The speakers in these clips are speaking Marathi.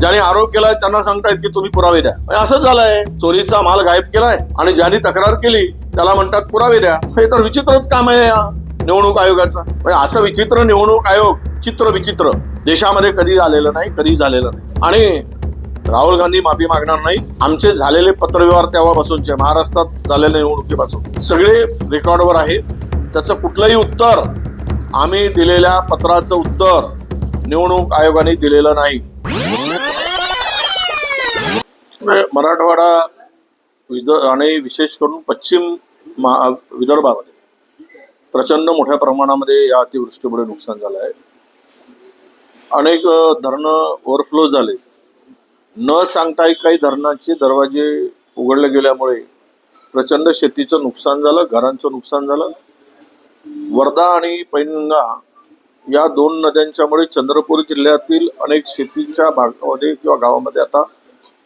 ज्याने आरोप केलाय त्यांना सांगतायत की तुम्ही पुरावे द्या. म्हणजे असंच झालंय. चोरीचा माल गायब केलाय आणि ज्यांनी तक्रार केली त्याला म्हणतात पुरावे द्या. हे तर विचित्रच काम आहे या निवडणूक आयोगाचं. म्हणजे असं विचित्र निवडणूक आयोग चित्र विचित्र देशामध्ये कधी झालेलं नाही कधी झालेलं नाही. आणि राहुल गांधी माफी मागणार नाही. आमचे झालेले पत्रव्यवहार तेव्हापासूनचे महाराष्ट्रात झालेल्या निवडणुकीपासून. सगळे रेकॉर्डवर आहे. त्याचं कुठलंही उत्तर आम्ही दिलेल्या पत्राचं उत्तर निवडणूक आयोगाने दिलेलं नाही. म्हणजे मराठवाडा विद आणि विशेष करून पश्चिम मा- विदर्भामध्ये प्रचंड मोठ्या प्रमाणामध्ये या अतिवृष्टीमुळे नुकसान झालं आहे. अनेक धरणं ओव्हरफ्लो झाले. न सांगता काही धरणाचे दरवाजे उघडले गेल्यामुळे प्रचंड शेतीचं नुकसान झालं घरांचं नुकसान झालं. वर्धा आणि पैनगंगा या दोन नद्यांच्यामुळे चंद्रपूर जिल्ह्यातील अनेक शेतीच्या भागामध्ये किंवा गावामध्ये आता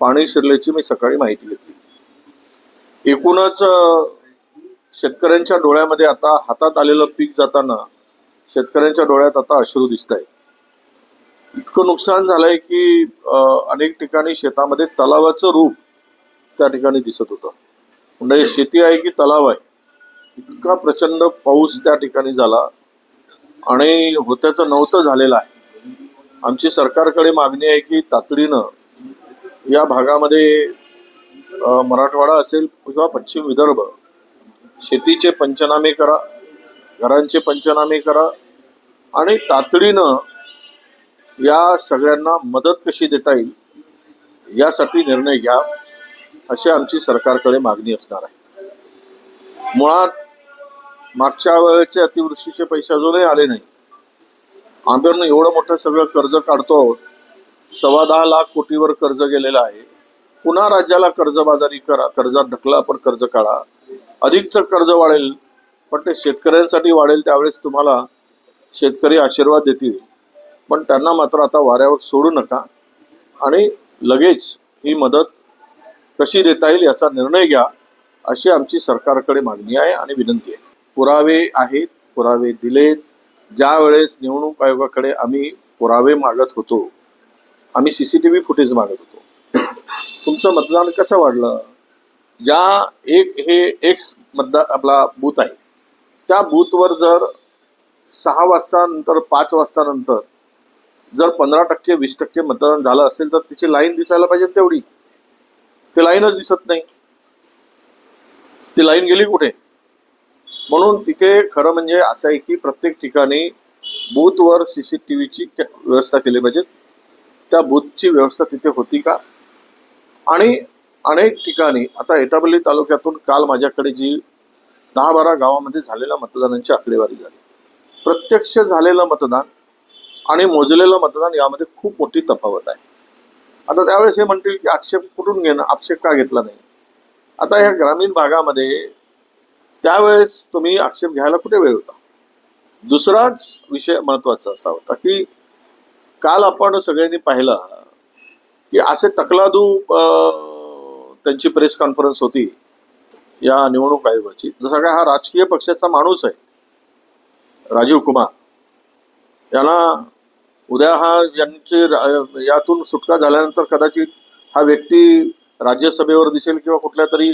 पाणी शिरल्याची मी सकाळी माहिती घेतली. एकूणच शेतकऱ्यांच्या डोळ्यामध्ये आता हातात आलेलं पीक जाताना शेतकऱ्यांच्या डोळ्यात आता अश्रू दिसत आहे इतकं नुकसान झालंय की अनेक ठिकाणी शेतामध्ये तलावाचं रूप त्या ठिकाणी दिसत होतं. म्हणजे शेती आहे की तलाव आहे इतका प्रचंड पाऊस त्या ठिकाणी झाला आणि होत्याचं नव्हतं झालेलं आहे. आमची सरकारकडे मागणी आहे की तातडीनं या भागामध्ये मराठवाडा असेल किंवा पश्चिम विदर्भ शेतीचे पंचनामे करा घरांचे पंचनामे करा आणि तातडीनं या सगळ्यांना मदत कशी देता येईल यासाठी निर्णय घ्या अशी आमची सरकारकडे मागणी असणार आहे. मुळात मागच्या वेळेचे अतिवृष्टीचे पैसे अजूनही आले नाही. आपण एवढं मोठं सगळं कर्ज काढतो आहोत सव्वा दहा लाख कोटीवर कर्ज गेलेलं आहे. पुन्हा राज्याला कर्जबाजारी करा कर्जात ढकला पण कर्ज काढा. अधिकचं कर्ज वाढेल पण ते शेतकऱ्यांसाठी वाढेल त्यावेळेस तुम्हाला शेतकरी आशीर्वाद देतील. पण त्यांना मात्र आता वाऱ्यावर सोडू नका. आणि लगेच ही मदत कशी देता येईल याचा निर्णय घ्या अशी आमची सरकारकडे मागणी आहे आणि विनंती आहे. पुरावे आहेत पुरावे दिलेत. ज्या वेळेस निवडणूक आयोगाकडे आम्ही पुरावे मागत होतो आम्ही C C T V footage मागत होतो. तुमचं मतदान कसं वाढलं? ज्या एक हे एक्स मतदार आपला बूथ आहे. त्या बूथवर जर सहा वाजता नंतर पाच वाजता नंतर जर पंधरा टक्के वीस टक्के मतदान झालं असेल तर तिची लाईन दिसायला पाहिजे तेवढी. ते लाईनच दिसत नाही. ती लाईन गेली कुठे? म्हणून तिथे खरं म्हणजे असं आहे की प्रत्येक ठिकाणी बूथवर सी सी टी व्हीची व्यवस्था केली पाहिजे. त्या बूथची व्यवस्था तिथे होती का? आणि अनेक ठिकाणी आता एटापल्ली तालुक्यातून काल माझ्याकडे जी दहा बारा गावामध्ये झालेल्या मतदानांची आकडेवारी झाली. प्रत्यक्ष झालेलं मतदान आणि मोजलेलं मतदान यामध्ये खूप मोठी तफावत आहे. आता त्यावेळेस हे म्हणतील की आक्षेप कुठून घेणं आक्षेप का घेतला नाही? आता ह्या ग्रामीण भागामध्ये त्यावेळेस तुम्ही आक्षेप घ्यायला कुठे वेळ होता? दुसराच विषय महत्त्वाचा असा होता की काल आपण सगळ्यांनी पाहिलं की असे तकलादू त्यांची प्रेस कॉन्फरन्स होती या निवडणूक आयोगाची. जसा काय हा राजकीय पक्षाचा माणूस आहे राजीव कुमार. यांना उद्या हा यांची रा- यातून सुटका झाल्यानंतर कदाचित हा व्यक्ती राज्यसभेवर दिसेल किंवा कुठल्या तरी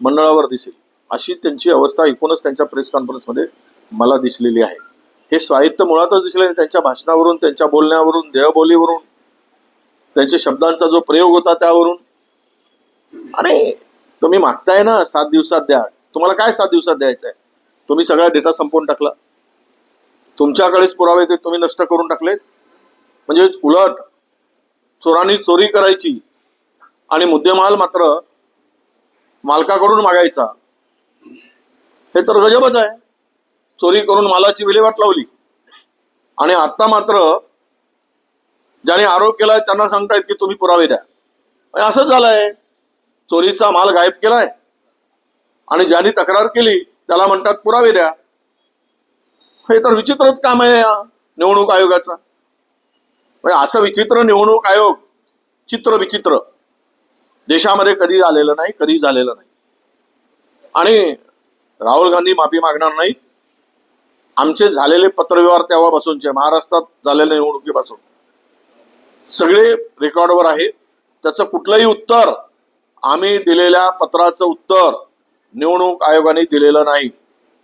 मंडळावर दिसेल अशी त्यांची अवस्था एकूणच त्यांच्या प्रेस कॉन्फरन्समध्ये मला दिसलेली आहे. हे स्वायत्त मुळातच दिसले त्यांच्या भाषणावरून त्यांच्या बोलण्यावरून देहबोलीवरून त्यांच्या शब्दांचा जो प्रयोग होता त्यावरून. आणि तुम्ही मागताय ना सात दिवसात द्या. तुम्हाला काय सात दिवसात द्यायचं आहे तुम्ही सगळा डेटा संपवून टाकला. तुमच्याकडेच पुरावे ते तुम्ही नष्ट करून टाकलेत. म्हणजे उलट चोरांनी चोरी करायची आणि मुद्देमाल मात्र मालकाकडून मागायचा. हे तर गजबच आहे. चोरी करून मालाची विल्हेवाट लावली. आणि आता मात्र ज्याने आरोप केलाय त्यांना सांगतायत की तुम्ही पुरावे द्या. म्हणजे असंच झालंय. चोरीचा माल गायब केलाय. आणि ज्यांनी तक्रार केली त्याला म्हणतात पुरावे द्या. हे तर विचित्रच काम आहे या निवडणूक आयोगाचं. म्हणजे असं विचित्र निवडणूक आयोग चित्र विचित्र. देशामध्ये कधी आलेलं नाही कधी झालेलं नाही. आणि राहुल गांधी माफी मागणार नाही आमचे झालेले पत्रव्यवहार तेव्हापासूनचे महाराष्ट्रात झालेल्या निवडणुकीपासून. सगळे रेकॉर्डवर आहे. त्याचं कुठलंही उत्तर आम्ही दिलेल्या पत्राचं उत्तर निवडणूक आयोगाने दिलेलं नाही.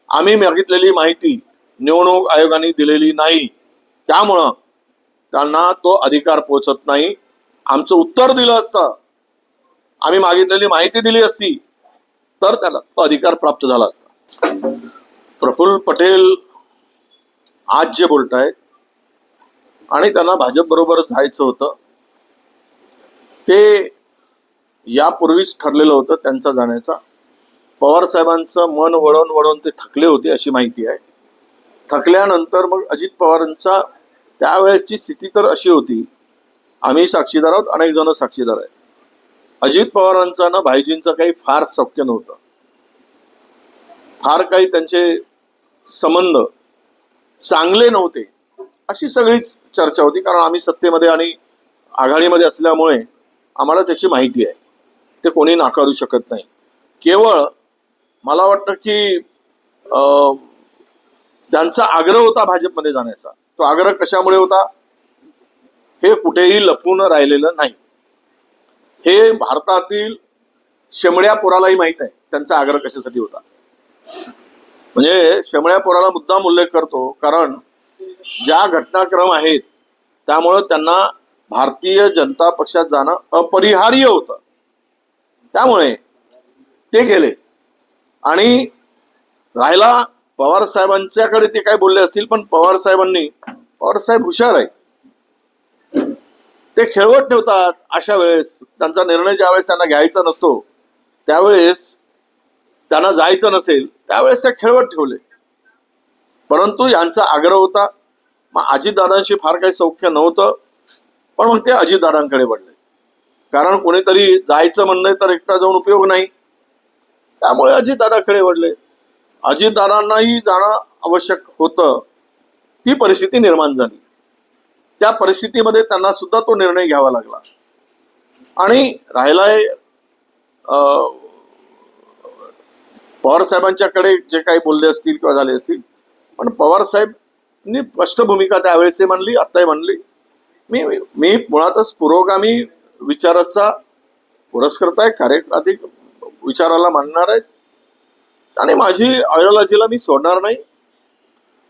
आम्ही मागितलेली माहिती निवडणूक आयोगाने दिलेली नाही. त्यामुळं त्यांना तो अधिकार पोचत नाही. आमचं उत्तर दिलं असतं. आम्ही मागितलेली माहिती दिली असती तर त्याला तो अधिकार प्राप्त झाला असता. प्रफुल्ल पटेल आज जे बोलतायत आणि त्यांना भाजप बरोबर जायचं होतं ते यापूर्वीच ठरलेलं होतं त्यांचा जाण्याचा. पवार साहेबांचं मन वळवून वळवून ते थकले होते अशी माहिती आहे. थकल्यानंतर मग अजित पवारांचा त्यावेळेसची स्थिती तर अशी होती आम्ही साक्षीदार आहोत अनेक जण साक्षीदार आहेत. अजित पवारांचा ना भाईजींचं काही फार सौख्य नव्हतं. फार काही त्यांचे संबंध चांगले नव्हते. अशी सगळीच चर्चा होती. कारण आम्ही सत्तेमध्ये आणि आघाडीमध्ये असल्यामुळे आम्हाला त्याची माहिती आहे. ते कोणी नाकारू शकत नाही. केवळ मला वाटतं की अं, त्यांचा आग्रह होता भाजपमध्ये जाण्याचा तो आग्रह कशामुळे होता? हे कुठेही लपून राहिलेलं नाही. हे भारतातील शेमड्या पोरालाही माहीत आहे. त्यांचा आग्रह कशासाठी होता? म्हणजे शेमळ्या पोराला मुद्दाम उल्लेख करतो कारण ज्या घटनाक्रम आहेत त्यामुळं त्यांना भारतीय जनता पक्षात जाणं अपरिहार्य होतं. त्यामुळे ते गेले. आणि राहिला पवार साहेबांच्याकडे ते काय बोलले असतील पण पवार साहेबांनी पवार साहेब हुशार आहे ते खेळवत ठेवतात अशा वेळेस. त्यांचा निर्णय ज्यावेळेस त्यांना घ्यायचा नसतो त्यावेळेस त्यांना जायचं नसेल त्यावेळेस त्या खेळवत ठेवले. परंतु यांचा आग्रह होता. मग अजितदादांशी फार काही सौख्य नव्हतं पण मग ते अजितदादांकडे वडले कारण कोणीतरी जायचं म्हणणं तर एकटा जाऊन उपयोग नाही. त्यामुळे अजितदादाकडे वडले अजितदादांनाही जाणं आवश्यक होतं. ती परिस्थिती निर्माण झाली. त्या परिस्थितीमध्ये त्यांना सुद्धा तो निर्णय घ्यावा लागला. आणि राहिलाय पवार साहेबांच्याकडे जे काही बोलले असतील किंवा झाले असतील पण पवार साहेबनी स्पष्ट भूमिका त्यावेळेस म्हणली आत्ताही म्हणली मी मी मुळातच पुरोगामी विचाराचा पुरस्कर्ता आहे कार्यक्रातिक विचाराला मानणार आहे. आणि माझी आयोलॉजीला मी सोडणार नाही.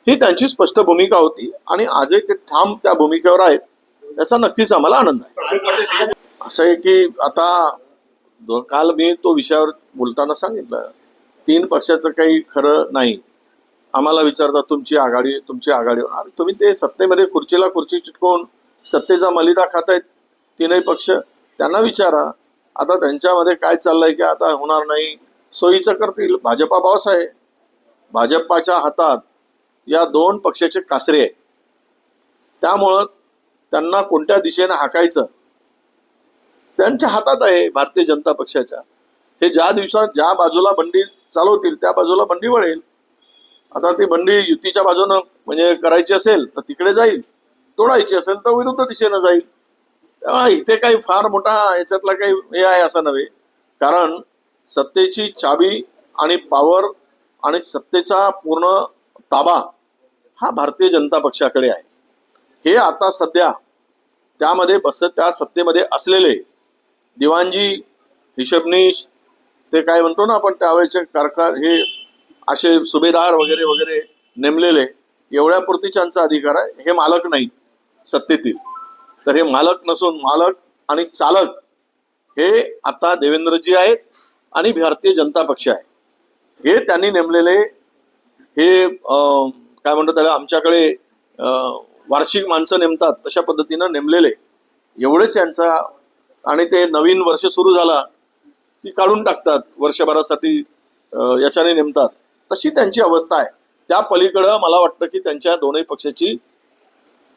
ही त्यांची स्पष्ट भूमिका होती आणि आजही ते ठाम त्या भूमिकेवर आहेत याचा नक्कीच आम्हाला आनंद आहे. असं आहे की आता काल मी तो विषयावर बोलताना सांगितलं तीन पक्षाचं काही खरं नाही. आम्हाला विचारतात तुमची आघाडी तुमची आघाडी होणार. तुम्ही ते सत्तेमध्ये खुर्चीला खुर्ची चिटकवून सत्तेचा मलिदा खात आहेत तीनही पक्ष. त्यांना विचारा आता त्यांच्यामध्ये काय चाललंय की आता होणार नाही. सोयीचं करतील. भाजपा बॉस आहे. भाजपाच्या हातात या दोन पक्षाचे कासरे आहेत. त्यामुळं त्यांना कोणत्या दिशेने हाकायचं? त्यांच्या हातात आहे भारतीय जनता पक्षाच्या. हे ज्या दिवसात ज्या बाजूला बंडी चालवतील त्या बाजूला बंडी वळेल. आता ती बंडी युतीच्या बाजूनं म्हणजे करायची असेल तर तिकडे जाईल. तोडायची असेल तर विरुद्ध दिशेनं जाईल. त्यामुळे इथे काही फार मोठा याच्यातला काही हे आहे असं नव्हे. कारण सत्तेची चाबी आणि पावर आणि सत्तेचा पूर्ण ताबा हा भारतीय जनता पक्षाकडे आहे. हे आता सध्या त्यामध्ये बस त्या सत्तेमध्ये असलेले दिवाणजी हिशोबनीश ते काय म्हणतो ना आपण त्यावेळेचे कारखार हे असे सुभेदार वगैरे वगैरे नेमलेले एवढ्यापुरती त्यांचा अधिकार आहे हे मालक नाही सत्तेतील. तर हे मालक नसून मालक आणि चालक हे आता देवेंद्रजी आहेत आणि भारतीय जनता पक्ष आहे. हे त्यांनी नेमलेले हे काय म्हणतात त्याला आमच्याकडे वार्षिक माणसं नेमतात तशा पद्धतीनं नेमलेले. एवढेच यांचा आणि ते नवीन वर्ष सुरू झाला ती काढून टाकतात वर्षभरासाठी याच्याने नेमतात. तशी त्यांची अवस्था आहे. त्या पलीकडं मला वाटतं की त्यांच्या दोनही पक्षाची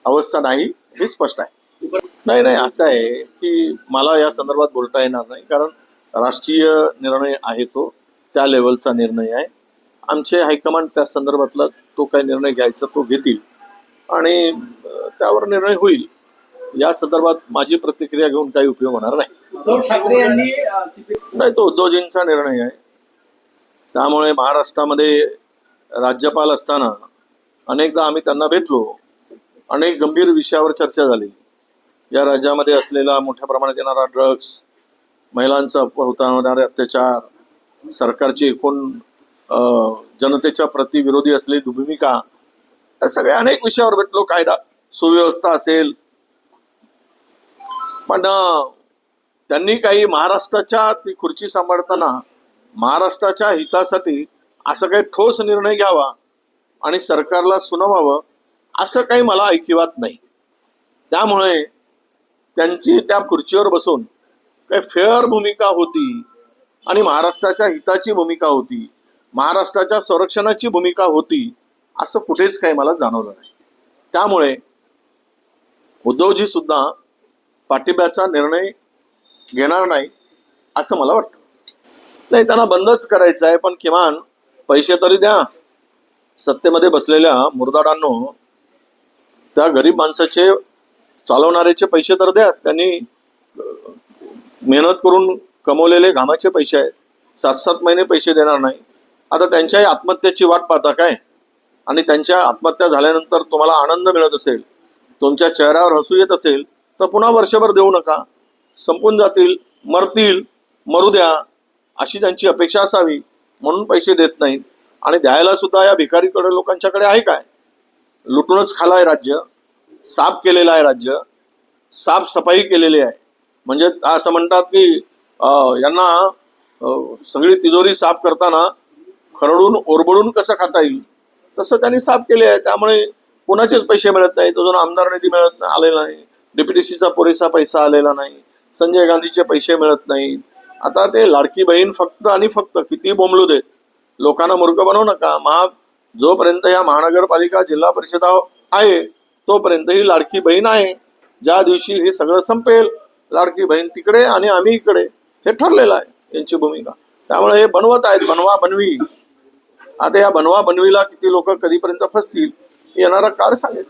अवस्था नाही हे स्पष्ट आहे. नाही नाही असं आहे की मला या संदर्भात बोलता येणार नाही कारण राष्ट्रीय निर्णय आहे तो त्या लेवलचा निर्णय आहे. आमचे हायकमांड त्या संदर्भातला तो काय निर्णय घ्यायचा तो घेतील. आणि त्यावर निर्णय होईल. या संदर्भात माझी प्रतिक्रिया घेऊन काही उपयोग होणार नाही. उद्धव ठाकरे यांनी नाही तो उद्धवजींचा निर्णय आहे. त्यामुळे महाराष्ट्रामध्ये राज्यपाल असताना अनेकदा आम्ही त्यांना भेटलो. अनेक गंभीर विषयावर चर्चा झाली. या राज्यामध्ये असलेला मोठ्या प्रमाणात येणारा ड्रग्स महिलांचा होता होणारे अत्याचार सरकारची एकूण अं, जनतेच्या प्रतिविरोधी असलेली भूमिका या सगळ्या अनेक विषयावर भेटलो. कायदा सुव्यवस्था असेल. पण त्यांनी काही महाराष्ट्राच्या ती खुर्ची सांभाळताना महाराष्ट्राच्या हितासाठी असं काही ठोस निर्णय घ्यावा आणि सरकारला सुनावावं असं काही मला ऐकिवात नाही. त्यामुळे त्यांची त्या खुर्चीवर बसून काही फेअर भूमिका होती आणि महाराष्ट्राच्या हिताची भूमिका होती महाराष्ट्राच्या संरक्षणाची भूमिका होती असं कुठेच काही मला जाणवलं नाही. त्यामुळे उद्धवजी सुद्धा पाठिंब्याचा निर्णय घेणार नाही असं मला वाटतं. नाही त्यांना बंदच करायचं आहे पण किमान पैसे तरी द्या. सत्तेमध्ये बसलेल्या मुरदाडांनो त्या गरीब माणसाचे चालवणाऱ्याचे पैसे तर द्या. त्यांनी मेहनत करून कमवलेले घामाचे पैसे आहेत. सात सात महिने पैसे देणार नाही. आता त्यांच्याही आत्महत्येची वाट पाहता काय? आणि त्यांच्या आत्महत्या झाल्यानंतर तुम्हाला आनंद मिळत असेल तुमच्या चेहऱ्यावर हसू येत असेल तर पुन्हा वर्षभर देऊ नका. संपून जातील मरतील मरू द्या अशी त्यांची अपेक्षा असावी म्हणून पैसे देत नाहीत. आणि द्यायला सुद्धा या भिकारीकडे लोकांच्याकडे आहे काय? लुटूनच खालाय राज्य साफ केलेलं आहे राज्य साफसफाई केलेली आहे. म्हणजे असं म्हणतात की यांना सगळी तिजोरी साफ करताना खरडून ओरबडून कसं खाता येईल? तसं त्यांनी साफ केले आहे. त्यामुळे कोणाचेच पैसे मिळत नाहीत. अजून आमदार निधी मिळत नाही. आलेला नाही डीपीटीसीचा पुरेसा पैसा आलेला नाही. संजय गांधीचे पैसे मिळत नाहीत आता ते लाडकी बहीण फक्त आणि फक्त किती बोंबलू देत? लोकांना मूर्ख बनवू नका. महा जोपर्यंत या महानगरपालिका जिल्हा परिषदा आहे तोपर्यंत ही लाडकी बहीण आहे. ज्या दिवशी हे सगळं संपेल लाडकी बहीण तिकडे आणि आम्ही इकडे. हे ठरलेलं आहे यांची भूमिका. त्यामुळे हे बनवत आहेत बनवा बनवी. आता या बनवा बनवीला किती लोक कधीपर्यंत फसतील हे येणारा काळ सांगेल.